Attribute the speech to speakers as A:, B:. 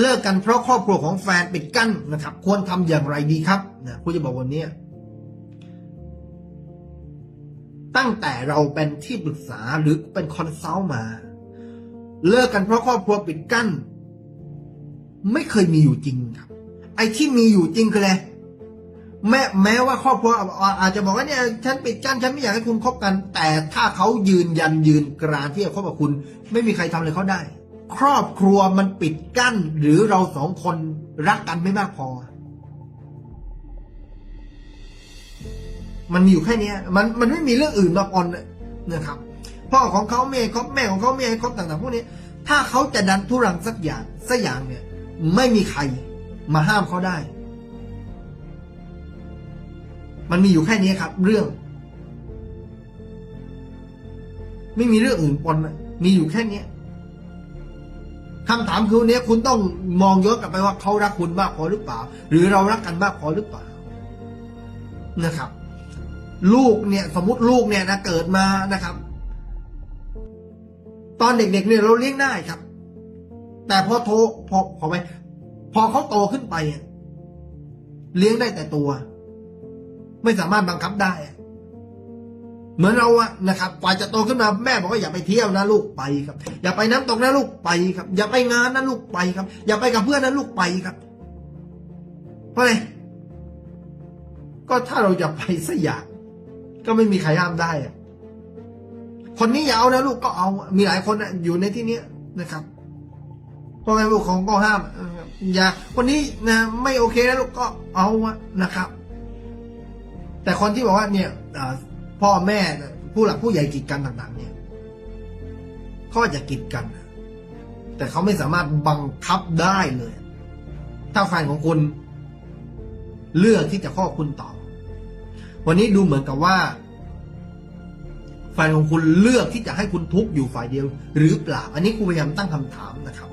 A: เลิกกันเพราะครอบครัวของแฟนปิดกั้นนะครับ ควรทำอย่างไรดีครับนะคุณจะบอกวันนี้ตั้งแต่เราเป็นที่ปรึกษาหรือเป็นคอนซัลท์มา เลิกกันเพราะครอบครัวปิดกั้น ไม่เคยมีอยู่จริงครับ ไอ้ที่มีอยู่จริงคืออะไรแม้แม้ว่าครอบครัวอาอาจจะบอกว่าเนี่ยฉันปิดกั้นฉันไม่อยากให้คุณคบกัน แต่ถ้าเขายืนยันยืนกรานที่จะคบกับคุณ ไม่มีใครทำอะไรเขาได้ ครอบครัวมันปิดกั้น หรือเราสองคนรักกันไม่มากพอ มันมีอยู่แค่นี้มันมันไม่มีเรื่องอื่นมาปนนะครับพ่อของเขาแม่เขาแม่ของเขาแม่เขาต่างๆพวกนี้ ถ้าเขาจะดันทุรังสักอย่างสักอย่างเนี่ย ไม่มีใครมาห้ามเขาได้ มันมีอยู่แค่นี้ครับ เรื่อง ไม่มีเรื่องอื่นปนมีอยู่แค่นี้ คำถามคือวันนี้คุณต้องมองย้อนกลับไปว่าเขารักคุณมากพอหรือเปล่า หรือเรารักกันมากพอหรือเปล่านะครับ ลูกเนี่ยสมมติลูกเนี่ยนะเกิดมานะครับ ตอนเด็กๆเนี่ยเราเลี้ยงได้ครับ แต่พอโตพอพอไปพอเขาโตขึ้นไปเลี้ยงได้แต่ตัว ไม่สามารถบังคับได้ เหมือนเราอะนะครับกว่าจะโตขึ้นมาแม่บอกว่าอย่าไปเที่ยวนะลูกไปครับ อย่าไปน้ำตกนะลูกไปครับ อย่าไปงานนะลูกไปครับ อย่าไปกับเพื่อนนะลูกไปครับ เพราะอะไรก็ถ้าเราจะไปสักอย่างก็ไม่มีใครห้ามได้อะคนนี้อย่าเอานะลูกก็เอา มีหลายคนอะอยู่ในที่เนี้ยนะครับพ่อแม่ผู้ปกครองก็ห้ามอย่าคนนี้นะไม่โอเคนะลูกก็เอานะครับ แต่คนที่บอกว่าเนี่ยอ่ พ่อแม่ผู้หลักผู้ใหญ่กีดกันต่าง ๆ เนี่ยเขาอจะกีดกัน แต่เขาไม่สามารถบังคับได้เลย ถ้าแฟนของคุณ เลือกที่จะข้อคุณต่อ วันนี้ดูเหมือนกับว่าแฟนของคุณเลือกที่จะให้คุณทุกข์อยู่ฝ่ายเดียว หรือเปล่า อันนี้ครูพยายามตั้งคำถามนะครับ